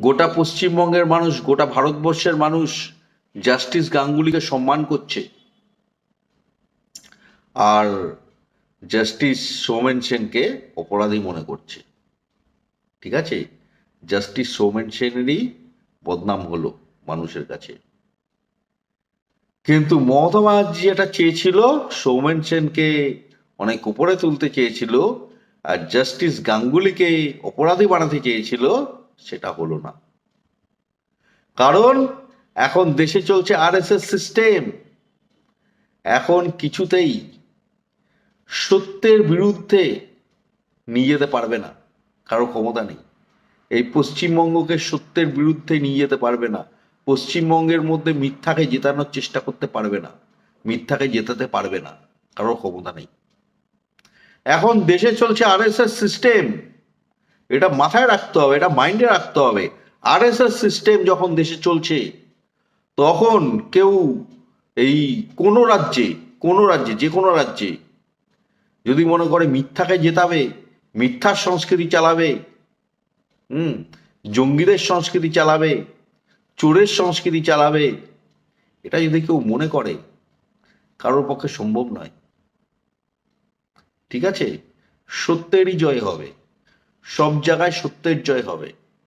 গোটা পশ্চিমবঙ্গের মানুষ, গোটা ভারতবর্ষের মানুষ জাস্টিস গাঙ্গুলিকে সম্মান করছে। আর জাস্টিস সৌমেন সেনকে অপরাধী মনে করছে। ঠিক আছে? জাস্টিস সৌমেন সেনেরই বদনাম হলো মানুষের কাছে। কিন্তু মমতা ব্যানার্জি যেটা চেয়েছিল, সৌমেন সেনকে অনেক উপরে তুলতে চেয়েছিল, আর জাস্টিস গাঙ্গুলিকে অপরাধী বানাতে চেয়েছিল সেটা হলো না। কারণ এখন দেশে চলছে আরএসএস সিস্টেম। এখন কিছুতেই সত্যের বিরুদ্ধে নিয়ে যেতে পারবে না, কারও ক্ষমতা নেই। এই পশ্চিমবঙ্গকে সত্যের বিরুদ্ধে নিয়ে যেতে পারবে না। পশ্চিমবঙ্গের মধ্যে মিথ্যাকে জেতানোর চেষ্টা করতে পারবে না, মিথ্যাকে জেতাতে পারবে না কারোর ক্ষমতা নেই। এখন দেশে চলছে আরএসএস সিস্টেম। এটা মাথায় রাখতে হবে, এটা মাইন্ডে রাখতে হবে। আরএসএস সিস্টেম যখন দেশে চলছে, তখন কেউ এই কোনো রাজ্যে কোনো রাজ্যে, যে কোনো রাজ্যে যদি মনে করে মিথ্যাকে জেতাবে, মিথ্যার সংস্কৃতি চালাবে, হুম, জঙ্গিদের সংস্কৃতি চালাবে, চোরের সংস্কৃতি চালাবে, এটা যদি কেউ মনে করে, কারোর পক্ষে সম্ভব নয়। ঠিক আছে? সত্যেরই জয় হবে। সব জায়গায় সত্যের জয় হবে।